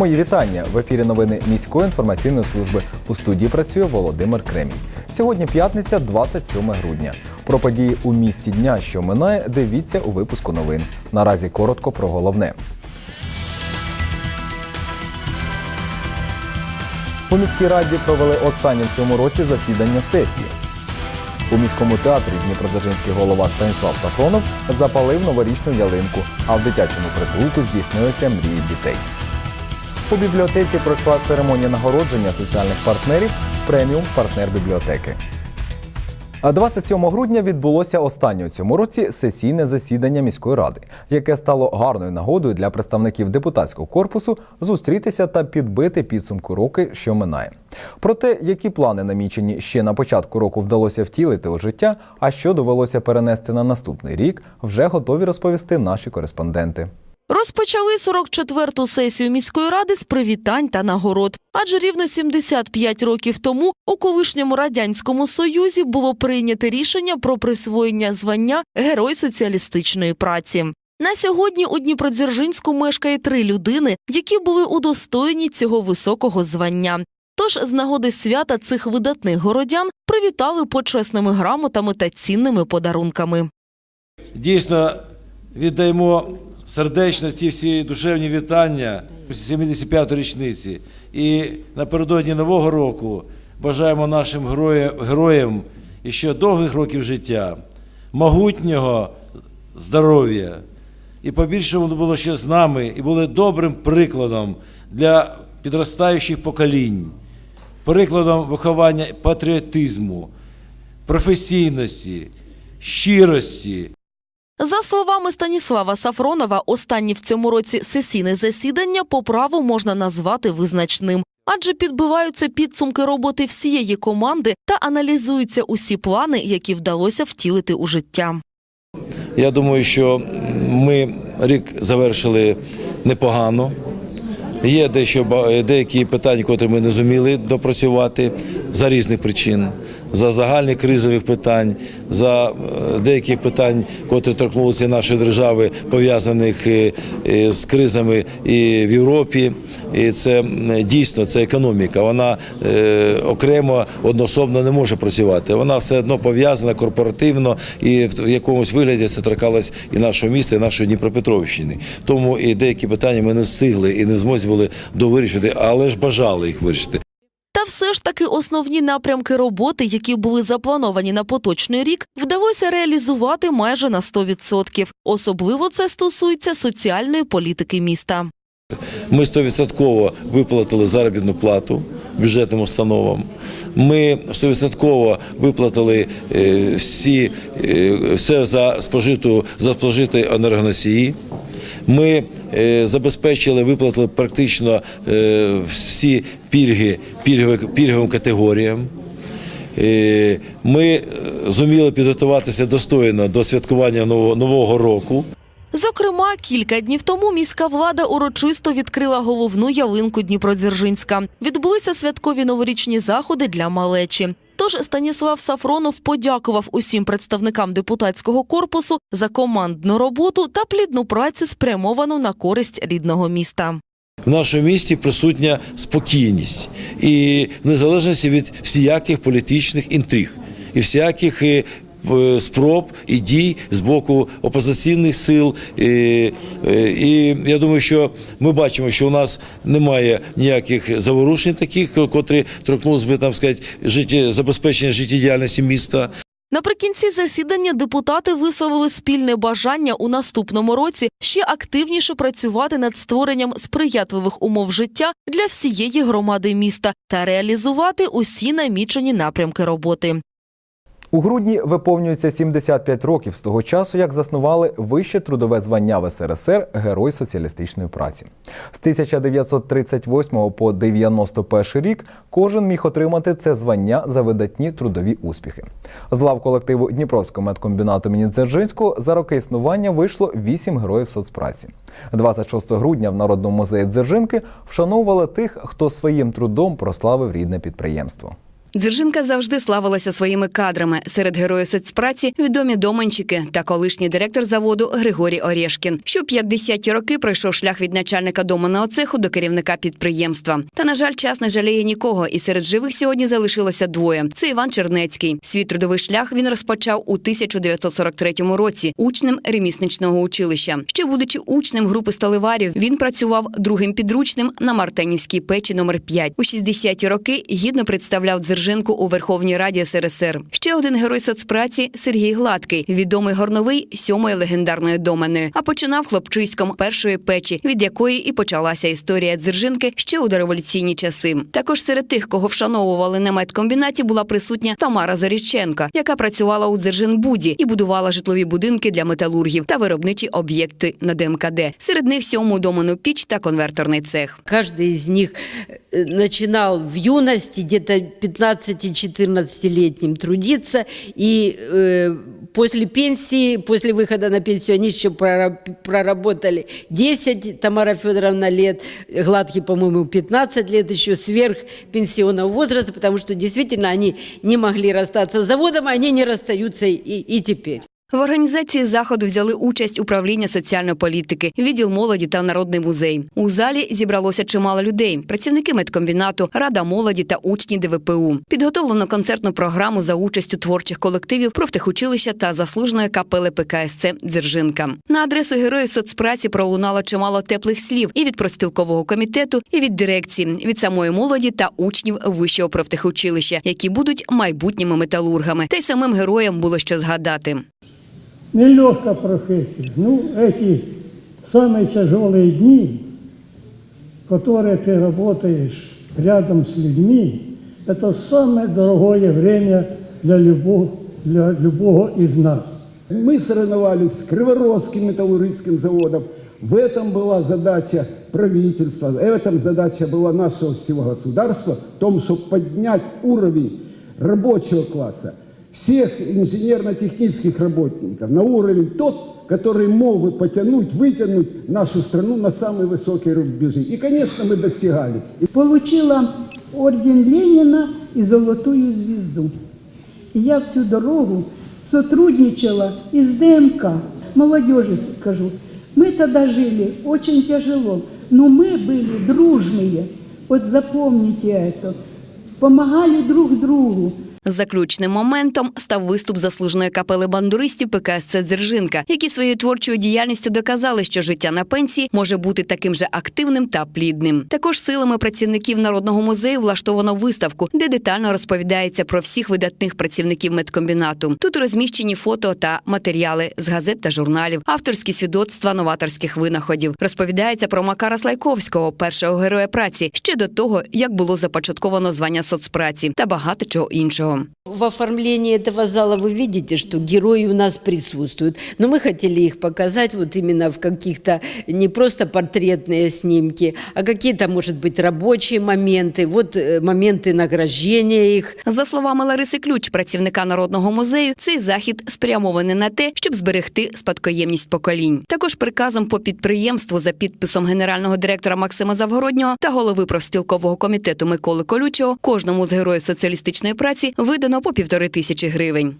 Мої вітання в ефірі новини міської інформаційної служби. У студії працює Володимир Кремінь. Сьогодні п'ятниця, 27 грудня. Про події у місті дня, що минає, дивіться у випуску новин. Наразі коротко про головне. У міській раді провели останнє в цьому році засідання сесії. У міському театрі Дніпродзержинський голова Станіслав Сафронов запалив новорічну ялинку, а в дитячому притулку здійснилися мрії дітей. У бібліотеці пройшла церемонія нагородження соціальних партнерів преміум партнер бібліотеки. А 27 грудня відбулося останнє у цьому році сесійне засідання міської ради, яке стало гарною нагодою для представників депутатського корпусу зустрітися та підбити підсумку роки, що минає. Про те, які плани намічені ще на початку року вдалося втілити у життя, а що довелося перенести на наступний рік, вже готові розповісти наші кореспонденти. Розпочали 44-ту сесію міської ради з привітань та нагород. Адже рівно 75 років тому у колишньому радянському союзі було прийнято рішення про присвоєння звання Герой соціалістичної праці. На сьогодні у Дніпродзержинську мешкає три людини, які були удостоєні цього високого звання. Тож з нагоди свята цих видатних городян привітали почесними грамотами та цінними подарунками. Дійсно, віддаємо сердечно ті всі душевні вітання 75-ї річниці. І напередодні Нового року бажаємо нашим героям, героям ще довгих років життя, могутнього здоров'я. І побільше воно було ще з нами і були добрим прикладом для підростаючих поколінь, прикладом виховання патріотизму, професійності, щирості, За словами Станіслава Сафронова, останнє в цьому році сесійне засідання по праву можна назвати визначним. Адже підбиваються підсумки роботи всієї команди та аналізуються усі плани, які вдалося втілити у життя. Я думаю, що ми рік завершили непогано. Є дещо деякі питання, котрі ми не зуміли допрацювати за різних причин, за загальних кризових питань, за е, деяких питань, котрі торкнулися нашої держави, пов'язаних е, е, з кризами і в Європі. І це дійсно це економіка. Вона окремо одноособно не може працювати. Вона все одно пов'язана корпоративно і в якомусь вигляді це торкалось і нашого міста, і нашої Дніпропетровщини. Тому і деякі питання ми не встигли і не змозі були довирішити, але ж бажали їх вирішити. Все ж таки основні напрямки роботи, які були заплановані на поточний рік, вдалося реалізувати майже на 100%. Особливо це стосується соціальної політики міста. Ми 100% виплатили заробітну плату бюджетним установам. Ми 100% виплатили е, всі, е, все за спожиту за спожиті енергоносії. Ми е, забезпечили, виплатили практично е, всі пільги пільговим категоріям. Е, Ми зуміли підготуватися достойно до святкування нового року. Зокрема, кілька днів тому міська влада урочисто відкрила головну ялинку Дніпродзержинська. Відбулися святкові новорічні заходи для малечі. Тож Станіслав Сафронов подякував усім представникам депутатського корпусу за командну роботу та плідну працю, спрямовану на користь рідного міста. В нашому місті присутня спокійність і в незалежності від всіяких політичних інтриг і всяких е, спроб і дій з боку опозиційних сил. І, е, і я думаю, що ми бачимо, що у нас немає ніяких заворушень таких, котрі торкнулися би там сказати, житті, забезпечення життєдіяльності міста. Наприкінці засідання депутати висловили спільне бажання у наступному році ще активніше працювати над створенням сприятливих умов життя для всієї громади міста та реалізувати усі намічені напрямки роботи. У грудні виповнюється 75 років з того часу, як заснували вище трудове звання в СРСР Герой соціалістичної праці. З 1938 по 91 рік кожен міг отримати це звання за видатні трудові успіхи. З лав колективу Дніпровського медкомбінату імені Дзержинського за роки існування вийшло 8 героїв соцпраці. 26 грудня в Народному музеї Дзержинки вшановували тих, хто своїм трудом прославив рідне підприємство. Дзержинка завжди славилася своїми кадрами. Серед героїв соцпраці відомі доменчики та колишній директор заводу Григорій Орешкін, що 50-ті роки пройшов шлях від начальника доменного цеху до керівника підприємства. Та на жаль, час не жаліє нікого, і серед живих сьогодні залишилося двоє. Це Іван Чернецький. Свій трудовий шлях він розпочав у 1943 році учнем ремісничного училища. Ще будучи учнем групи сталеварів, він працював другим підручним на Мартенівській печі номер 5 У 60-ті роки гідно представляв Дзержинку Дзержинку у Верховній Раді СРСР. Ще один герой соцпраці Сергій Гладкий, відомий горновий сьомої легендарної домани, А починав хлопчиськом першої печі, від якої і почалася історія дзержинки ще у дореволюційні часи. Також серед тих, кого вшановували на медкомбінаті, була присутня Тамара Зоріченка, яка працювала у Дзержинбуді і будувала житлові будинки для металургів та виробничі об'єкти на ДМКД. Серед них сьому домену піч та конверторний цех. Кожен з них э, починав в юності, десь 15 13-14-летним трудиться, и э, после пенсии, после выхода на пенсию они еще проработали 10, Тамара Федоровна, лет, Гладкий, по-моему, 15 лет еще сверх пенсионного возраста, потому что действительно они не могли расстаться с заводом, они не расстаются и, и теперь. В організації заходу взяли участь управління соціальної політики, відділ молоді та народний музей. У залі зібралося чимало людей: працівники медкомбінату, рада молоді та учні ДВПУ. Підготовлено концертну програму за участю творчих колективів профтехучилища та заслуженої капели ПКСЦ Дзержинка. На адресу героїв соцпраці пролунало чимало теплих слів і від профспілкового комітету, і від дирекції, від самої молоді та учнів вищого профтехучилища, які будуть майбутніми металургами. Та й самим героям було що згадати. Нелегкая профессия. Ну, эти самые тяжелые дни, которые ты работаешь рядом с людьми, это самое дорогое время для любого, для любого из нас. Мы соревновались с Криворожским металлургическим заводом. В этом была задача правительства, в этом задача была нашего всего государства, в том, чтобы поднять уровень рабочего класса, всех инженерно-технических работников на уровень тот, который мог бы потянуть, вытянуть нашу страну на самые высокие рубежи. И, конечно, мы достигали. И Получила орден Ленина и золотую звезду. И я всю дорогу сотрудничала и с ДМК. Молодежи скажу. Мы тогда жили очень тяжело, но мы были дружные. Вот запомните это. Помогали друг другу. Заключним моментом став виступ заслуженої капели бандуристів ПКСЦ Дзержинка, які своєю творчою діяльністю доказали, що життя на пенсії може бути таким же активним та плідним. Також силами працівників народного музею влаштовано виставку, де детально розповідається про всіх видатних працівників медкомбінату. Тут розміщені фото та матеріали з газет та журналів, авторські свідоцтва новаторських винаходів. Розповідається про Макара Слайковського, першого героя праці, ще до того, як було започатковано звання соцпраці та багато чого іншого. В оформлении этого зала вы видите, что герои у нас присутствуют. Но мы хотели их показать вот именно в каких-то не просто портретные снимки, а какие-то, может быть, рабочие моменты, вот э, моменты награждения их. За словами Лариси Ключ, працівника народного музею, цей захід спрямований на те, щоб зберегти спадкоємність поколінь. Також приказом по підприємству за підписом генерального директора Максима Завгороднього та голови профспілкового комітету Миколи Колючого кожному з героїв соціалістичної праці видано по півтори тисячі гривень.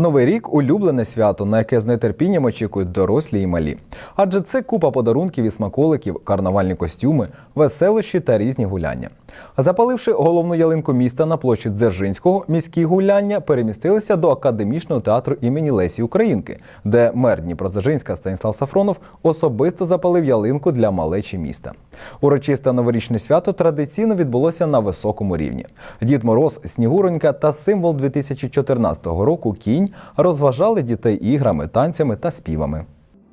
Новий рік улюблене свято, на яке з нетерпінням очікують дорослі і малі. Адже це купа подарунків і смаколиків, карнавальні костюми, веселощі та різні гуляння. Запаливши головну ялинку міста на площі Дзержинського, міські гуляння перемістилися до академічного театру імені Лесі Українки, де мер Дніпродзержинська Станіслав Сафронов особисто запалив ялинку для малечі міста. Урочисте новорічне свято традиційно відбулося на високому рівні. Дід Мороз, Снігуронька та символ 2014 року кінь розважали дітей іграми, танцями та співами.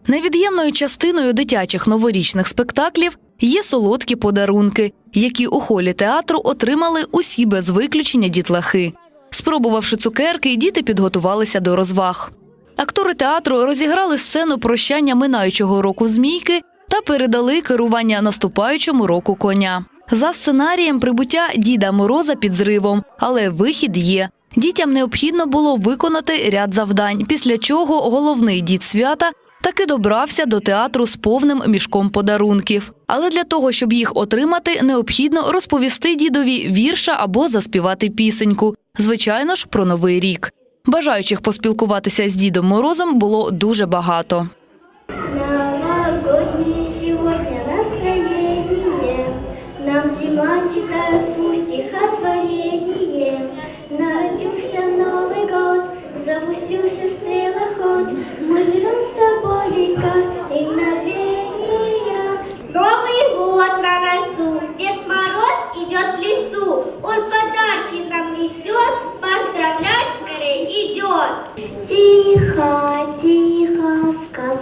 Невід'ємною частиною дитячих новорічних спектаклів є солодкі подарунки, які у холі театру отримали усі без виключення дітлахи. Спробувавши цукерки, діти підготувалися до розваг. Актори театру розіграли сцену прощання минаючого року змійки та передали керування наступаючому року коня. За сценарієм прибуття Діда Мороза під зривом, але вихід є. Дітям необхідно було виконати ряд завдань, після чого головний дід свята таки добрався до театру з повним мішком подарунків. Але для того, щоб їх отримати, необхідно розповісти дідові вірша або заспівати пісеньку. Звичайно ж, про новий рік. Бажаючих поспілкуватися з Дідом Морозом було дуже багато. Нам зима читает вслух века и мгновения. Новый год на носу, Дед Мороз идет в лесу, Он подарки нам несет, поздравлять скорее идет. Тихо, тихо, сказку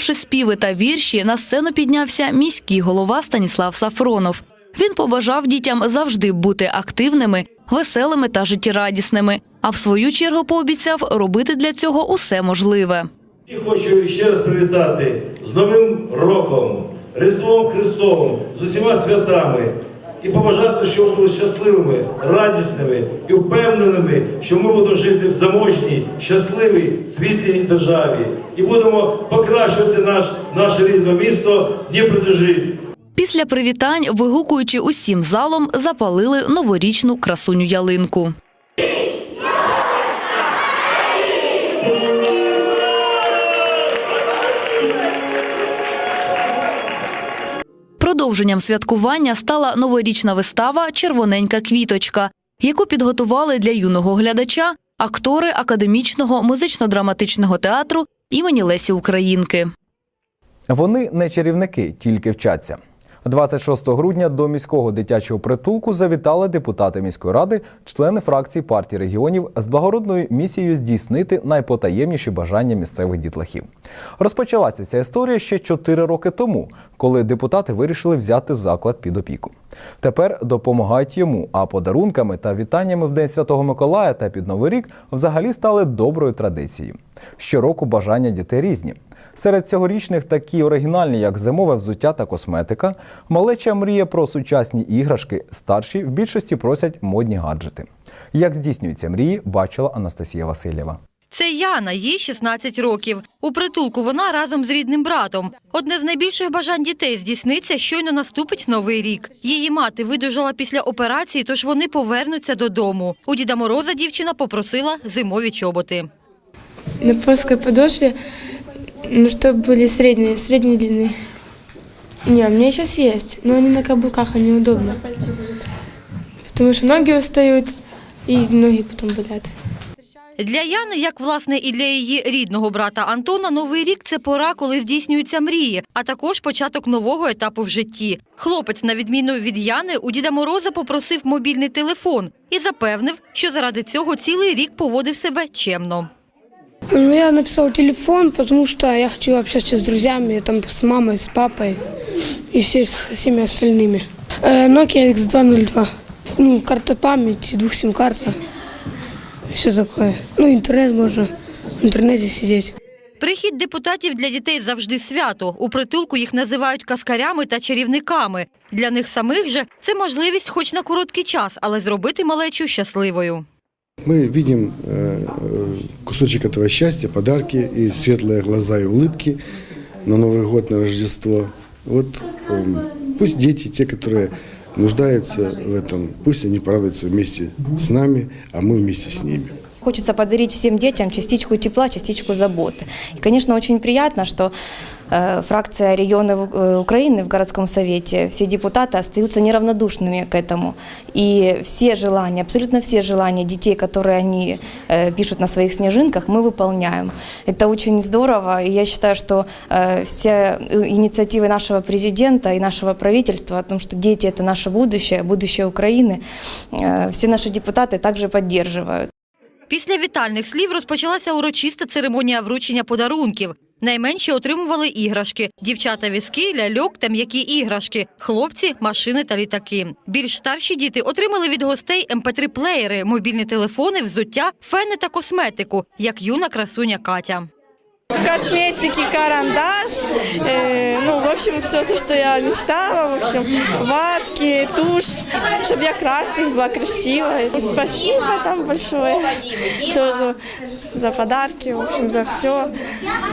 Заслухавши співи та вірші, на сцену піднявся міський голова Станіслав Сафронов. Він побажав дітям завжди бути активними, веселими та життєрадісними, а в свою чергу пообіцяв робити для цього усе можливе. Хочу ще раз привітати з Новим роком, Різдвом Христовим, з усіма святами і побажати, щоб ви були щасливими, радісними і впевненими, що ми будемо жити в заможній, щасливій, світлій державі і будемо покращувати наш, наше рідне місто Дніпродзержинськ. Після привітань, вигукуючи усім залом, запалили новорічну красуню ялинку. Продовженням святкування стала новорічна вистава Червоненька квіточка, яку підготували для юного глядача актори академічного музично-драматичного театру імені Лесі Українки. Вони не чарівники, тільки вчаться. 26 грудня до міського дитячого притулку завітали депутати міської ради, члени фракції партії регіонів з благородною місією здійснити найпотаємніші бажання місцевих дітлахів. Розпочалася ця історія ще 4 роки тому, коли депутати вирішили взяти заклад під опіку. Тепер допомагають йому, а подарунками та вітаннями в День Святого Миколая та під Новий рік взагалі стали доброю традицією. Щороку бажання дітей різні. Серед цьогорічних такі оригінальні, як зимове взуття та косметика, малеча мріє про сучасні іграшки, старші в більшості просять модні гаджети. Як здійснюються мрії, бачила Анастасія Васильєва. Це Яна, їй 16 років. У притулку вона разом з рідним братом. Одне з найбільших бажань дітей здійсниться, щойно наступить новий рік. Її мати видужала після операції, тож вони повернуться додому. У Діда Мороза дівчина попросила зимові чоботи. На плоской подошве, ну, чтобы были средние, средней длины. Не, у меня сейчас есть, но они на каблуках, они удобно. Потому что ноги устают, и ноги потом болят. Для Яни, як власне і для її рідного брата Антона, новий рік це пора, коли здійснюються мрії, а також початок нового етапу в житті. Хлопець, на відміну від Яни, у Діда Мороза попросив мобільний телефон і запевнив, що заради цього цілий рік поводив себе чемно. Ну, я написал телефон, потому что я хочу общаться с друзьями, там, с мамой, с папой и все, со всеми остальными. Э, Nokia X202. Ну, карта памяти, двух сим-карта. Все такое. Ну, интернет можно в интернете сидеть. Прихід депутатів для дітей завжди свято. У притулку їх називають каскарями та чарівниками. Для них самих же це можливість, хоч на короткий час, але зробити малечу щасливою. Мы видим э, э, кусочек этого счастья, подарки и светлые глаза и улыбки на Новый год, на Рождество. Вот эм, пусть дети, те, которые нуждаются в этом, пусть они порадуются вместе с нами, а мы вместе с ними. Хочется подарить всем детям частичку тепла, частичку заботы. И, конечно, очень приятно, что э, фракция регионов э, Украины в городском совете, все депутаты остаются неравнодушными к этому. И все желания, абсолютно все желания детей, которые они э, пишут на своих снежинках, мы выполняем. Это очень здорово, и я считаю, что все инициативы нашего президента и нашего правительства о том, что дети – это наше будущее, будущее Украины, все наши депутаты также поддерживают. Після вітальних слів розпочалася урочиста церемонія вручення подарунків. Найменші отримували іграшки, дівчата візки, ляльок та м'які іграшки, хлопці машини та літаки. Більш старші діти отримали від гостей МП3-плеєри, мобільні телефони, взуття, фени та косметику, як юна красуня Катя. В косметике карандаш, э, ну, в общем, все то, что я мечтала, в общем, ватки, тушь, чтобы я красилась, была красивая. И спасибо там большое тоже за подарки, в общем, за все.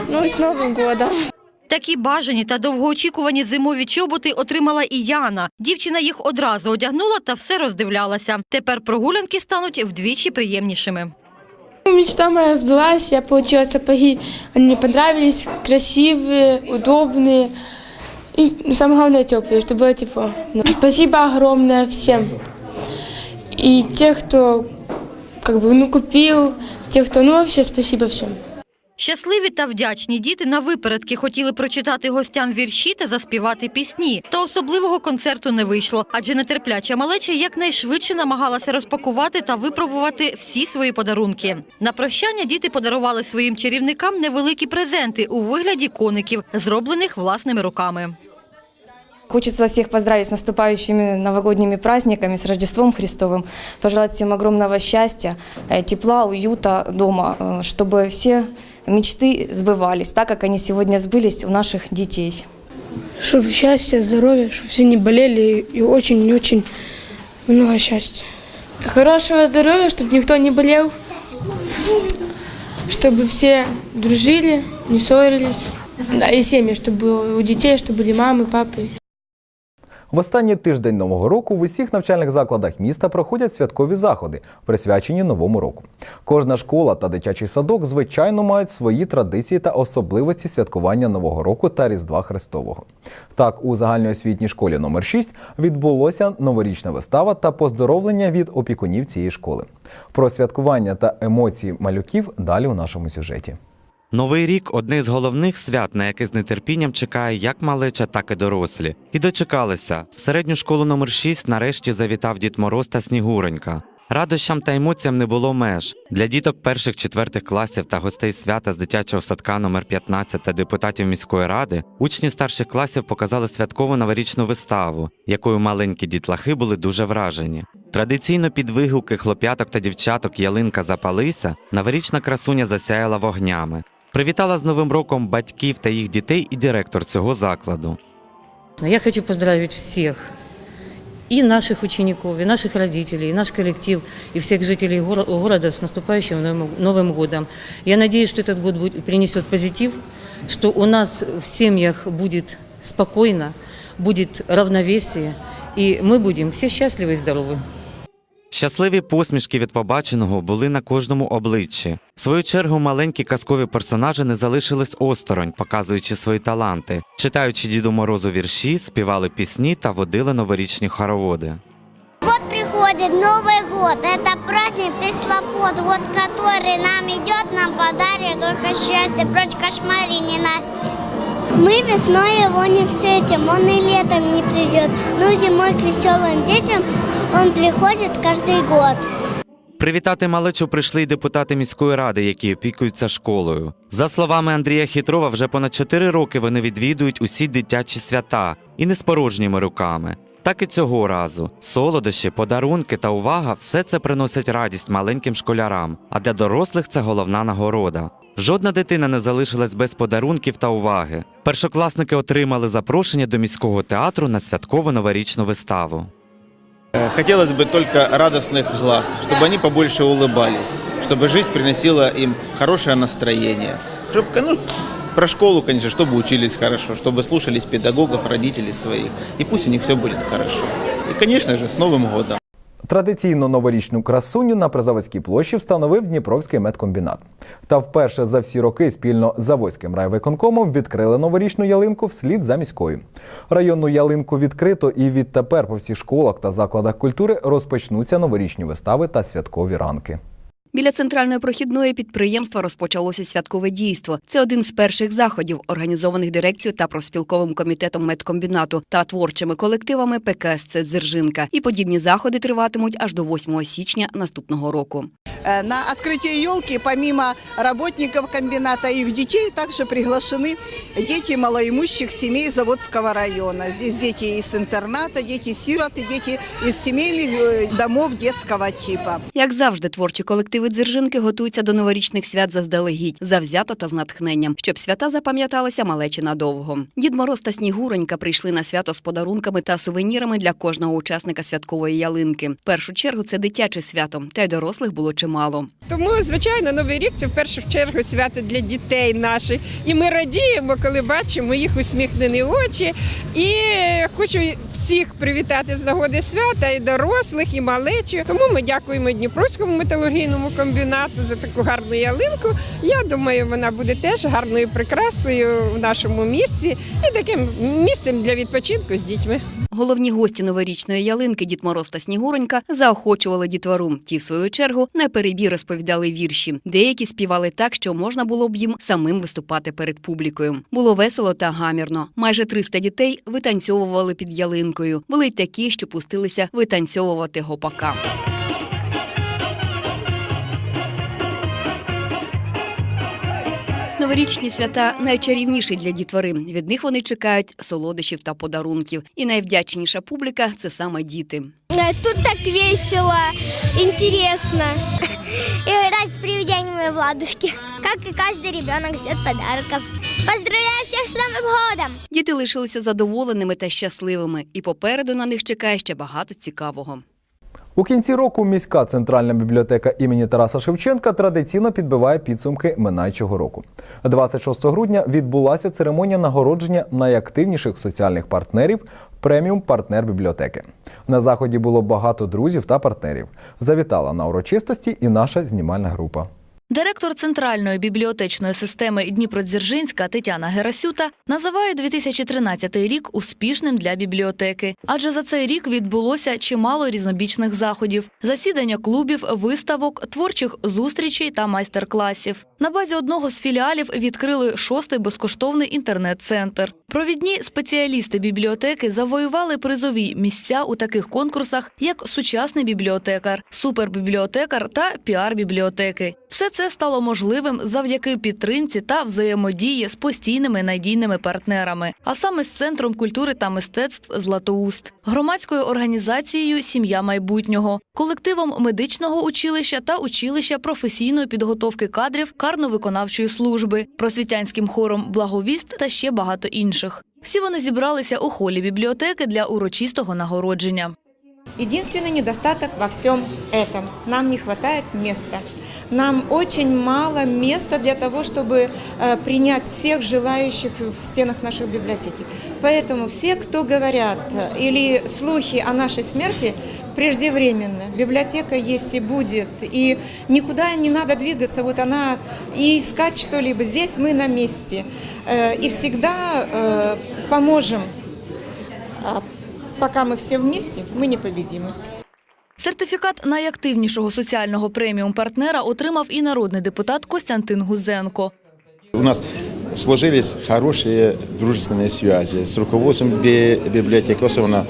Ну, и с Новым годом. Такі бажані та довгоочікувані зимові чоботи отримала і Яна. Дівчина їх одразу одягнула та все роздивлялася. Тепер прогулянки стануть вдвічі приємнішими. Мечта моя сбылась, я получила сапоги, они мне понравились, красивые, удобные и ну, самое главное теплые, чтобы было тепло. Ну, Спасибо огромное всем. И тех, кто как бы ну купил, тех, кто ну вообще спасибо всем. Щасливі та вдячні діти на випередки хотіли прочитати гостям вірші та заспівати пісні. Та особливого концерту не вийшло, адже нетерпляча малеча якнайшвидше намагалася розпакувати та випробувати всі свої подарунки. На прощання діти подарували своїм чарівникам невеликі презенти у вигляді коників, зроблених власними руками. Хочется всех поздравить с наступающими новогодними праздниками, с Рождеством Христовым, пожелать всем огромного счастья, э, тепла, уюта дома, э, чтобы все мечты сбывались, так как они сегодня сбылись у наших детей. Чтобы счастья, здоровья, чтобы все не болели и очень-очень много счастья. Хорошего здоровья, чтобы никто не болел, чтобы все дружили, не ссорились. Да, и семьи, чтобы у детей, чтобы были мамы, папы. В останній тиждень нового року в усіх навчальних закладах міста проходять святкові заходи, присвячені новому року. Кожна школа та дитячий садок, звичайно, мають свої традиції та особливості святкування нового року та Різдва Христового. Так, у загальноосвітній школі номер 6 відбулося новорічна вистава та поздоровлення від опікунів цієї школи. Про святкування та емоції малюків далі у нашому сюжеті. Новий рік одне з головних свят, на яке з нетерпінням чекає як малеча, так і дорослі. І дочекалися. В середню школу номер 6 нарешті завітав Дід Мороз та Снігуренька. Радощам та емоціям не було меж. Для діток перших четвертих класів та гостей свята з дитячого садка номер 15 та депутатів міської ради учні старших класів показали святкову новорічну виставу, якою маленькі дітлахи були дуже вражені. Традиційно під вигуки хлоп'яток та дівчаток ялинка запалися, новорічна красуня засяяла вогнями. Привітала з Новим роком батьків та їх дітей і директор цього закладу. Я хочу поздравить всех, и наших учеников, и наших родителей, и наш коллектив, и всех жителей горо- города с наступающим Новым- Новым годом. Я надеюсь, что этот год будет- принесет позитив, что у нас в семьях будет спокойно, будет равновесие, и мы будем все счастливы и здоровы. Щасливі посмішки від побаченого були на кожному обличчі. В свою чергу маленькі казкові персонажі не залишились осторонь, показуючи свої таланти, читаючи Діду Морозу вірші, співали пісні та водили новорічні хороводи. Вот приходит Новый год, это праздник кислоход, вот который нам идет, нам подарит только счастье, прочь кошмари ненасти. Мы весной его не встретим, он и летом не придет, но зимой к веселым детям он приходит каждый год. Привітати малечу прийшли й депутати міської ради, які опікуються школою. За словами Андрія Хітрова, вже понад 4 роки вони відвідують усі дитячі свята і не з порожніми руками. Так і цього разу. Солодощі, подарунки та увага все це приносять радість маленьким школярам, а для дорослих це головна нагорода. Жодна дитина не залишилась без подарунків та уваги. Першокласники отримали запрошення до міського театру на святкову новорічну виставу. Э, Хотелось бы только радостных глаз, чтобы они побольше улыбались, чтобы жизнь приносила им хорошее настроение. Чтобы, ну, про школу, конечно, чтобы учились хорошо, чтобы слушались педагогов, родителей своих. И пусть у них все будет хорошо. И, конечно же, с Новым годом. Традиційну новорічну красуню на Призаводській площі встановив Дніпровський медкомбінат. Та вперше за всі роки спільно з Заводським райвиконкомом відкрили новорічну ялинку вслід за міською. Районну ялинку відкрито і відтепер по всіх школах та закладах культури розпочнуться новорічні вистави та святкові ранки. Біля центральної прохідної підприємства розпочалося святкове дійство. Це один з перших заходів, організованих дирекцією та профспілковим комітетом медкомбінату та творчими колективами ПКСЦ Дзержинка. І подібні заходи триватимуть аж до 8 січня наступного року. Э, На открытие елки, помимо работников комбината и их детей, также приглашены дети малоимущих семей Заводского района. Здесь дети из интерната, дети-сироты, дети из семейных э, домов детского типа. Як завжди, творчі колективи Дзержинки готуються до новорічних свят заздалегідь, завзято та з натхненням, щоб свята запам'яталися малечі надовго. Дід Мороз та Снігуронька прийшли на свято з подарунками та сувенірами для кожного учасника святкової ялинки. В першу чергу це дитяче свято, та й дорослих було чимало. Тому, звичайно, новий рік це в першу чергу свято для дітей наших. І ми радіємо, коли бачимо їх усміхнені очі. І хочу всіх привітати з нагоди свята, і дорослих, і малечі. Тому ми дякуємо Дніпровському металургійному комбінату за таку гарну ялинку. Я думаю, вона буде теж гарною прикрасою в нашому місті і таким місцем для відпочинку з дітьми. Головні гості новорічної ялинки Дід Мороз та Снігуронька заохочували дітвору. Ті, в свою чергу, на перебій розповідали вірші. Деякі співали так, що можна було б їм самим виступати перед публікою. Було весело та гамірно. Майже 300 дітей витанцьовували під ялинкою. Були й такі, що пустилися витанцьовувати гопака. Новорічні свята найчарівніші для дітвори. Від них вони чекають солодощів та подарунків. І найвдячніша публіка це саме діти. Тут так весело, интересно. Играть с привидениями в ладушки. Как и каждый ребенок ждет подарков. Поздравляю всех с Новым годом! Діти лишилися задоволеними та щасливими, і попереду на них чекає ще багато цікавого. У кінці року міська центральна бібліотека імені Тараса Шевченка традиційно підбиває підсумки минаючого року. 26 грудня відбулася церемонія нагородження найактивніших соціальних партнерів преміум партнер бібліотеки. На заході було багато друзів та партнерів. Завітала на урочистості і наша знімальна група. Директор центральної бібліотечної системи Дніпродзержинська Тетяна Герасюта називає 2013 рік успішним для бібліотеки, адже за цей рік відбулося чимало різнобічних заходів: засідання клубів, виставок, творчих зустрічей та майстер-класів. На базі одного з філіалів відкрили шостий безкоштовний інтернет-центр. Провідні спеціалісти бібліотеки завоювали призові місця у таких конкурсах, як сучасний бібліотекар, супербібліотекар та піар-бібліотеки. Все це стало можливим завдяки підтримці та взаємодії з постійними надійними партнерами, а саме з центром культури та мистецтв Златоуст, громадською організацією Сім'я майбутнього, колективом медичного училища та училища професійної підготовки кадрів карно-виконавчої служби, просвітянським хором Благовіст та ще багато інших. Всі вони зібралися у холі бібліотеки для урочистого нагородження. Единственный недостаток во всем этом – нам не хватает места. Нам очень мало места для того, чтобы э, принять всех желающих в стенах нашей библиотеки. Поэтому все, кто говорят э, или слухи о нашей смерти, преждевременно. Библиотека есть и будет, и никуда не надо двигаться, вот она, и искать что-либо. Здесь мы на месте. Э, И всегда поможем. А Пока мы все вместе, мы непобедимы. Сертифікат найактивнішого соціального преміум партнера отримав і народний депутат Костянтин Гузенко. У нас сложились хорошие дружественные связи с руководством би- библиотеки, особенно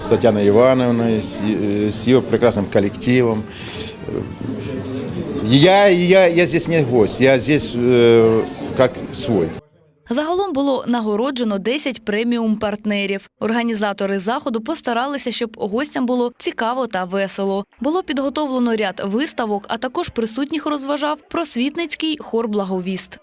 с Татьяной Ивановной, с, е- с ее прекрасным коллективом. Я, я, я здесь не гость, я здесь э, как свой. Загалом було нагороджено 10 преміум партнерів. Організатори заходу постаралися, щоб гостям було цікаво та весело. Було підготовлено ряд виставок, а також присутніх розважав просвітницький хор благовіст.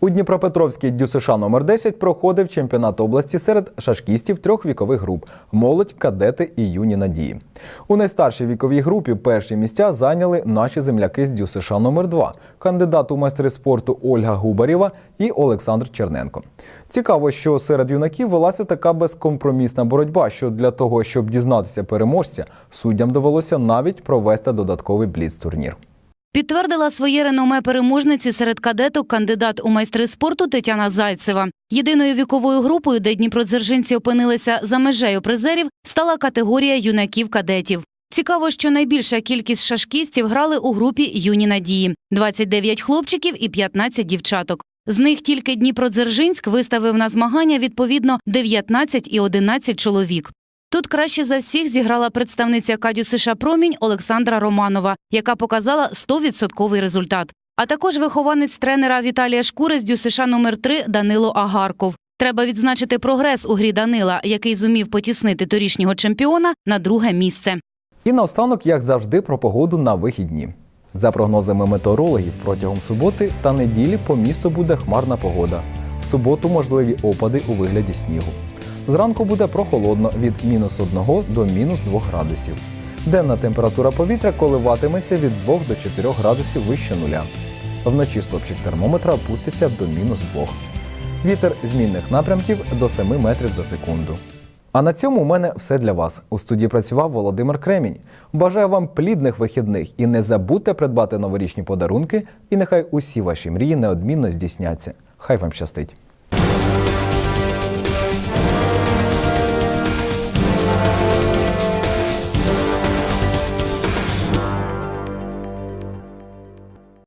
У Дніпропетровській ДЮСШ номер 10 проходив чемпіонат області серед шашкістів трьох вікових груп молодь, кадети і юні надії. У найстаршій віковій групі перші місця зайняли наші земляки з ДЮСШ номер 2 кандидат у майстри спорту Ольга Губарєва і Олександр Черненко. Цікаво, що серед юнаків велася така безкомпромісна боротьба, що для того, щоб дізнатися переможця, суддям довелося навіть провести додатковий бліц-турнір. Підтвердила своє реноме переможниці серед кадеток кандидат у майстри спорту Тетяна Зайцева. Єдиною віковою групою, де дніпродзержинці опинилися за межею призерів, стала категорія юнаків-кадетів. Цікаво, що найбільша кількість шашкістів грали у групі юні надії 29 хлопчиків і 15 дівчаток. З них тільки Дніпродзержинськ виставив на змагання відповідно 19 і 11 чоловік. Тут краще за всіх зіграла представниця Кадю США Промінь Олександра Романова, яка показала 100% результат. А також вихованець тренера Віталія Шкури з ДЮСШ номер 3 Данило Агарков. Треба відзначити прогрес у грі Данила, який зумів потіснити торішнього чемпіона на друге місце. І наостанок, як завжди, про погоду на вихідні. За прогнозами метеорологів, протягом суботи та неділі по місту буде хмарна погода. В суботу можливі опади у вигляді снігу. Зранку буде прохолодно від мінус 1 до мінус 2 градусів. Денна температура повітря коливатиметься від 2 до 4 градусів вище нуля. Вночі стопчик термометра опуститься до мінус 2. Вітер змінних напрямків до 7 метрів за секунду. А на цьому у мене все для вас. У студії працював Володимир Кремінь. Бажаю вам плідних вихідних і не забудьте придбати новорічні подарунки, і нехай усі ваші мрії неодмінно здійсняться. Хай вам щастить!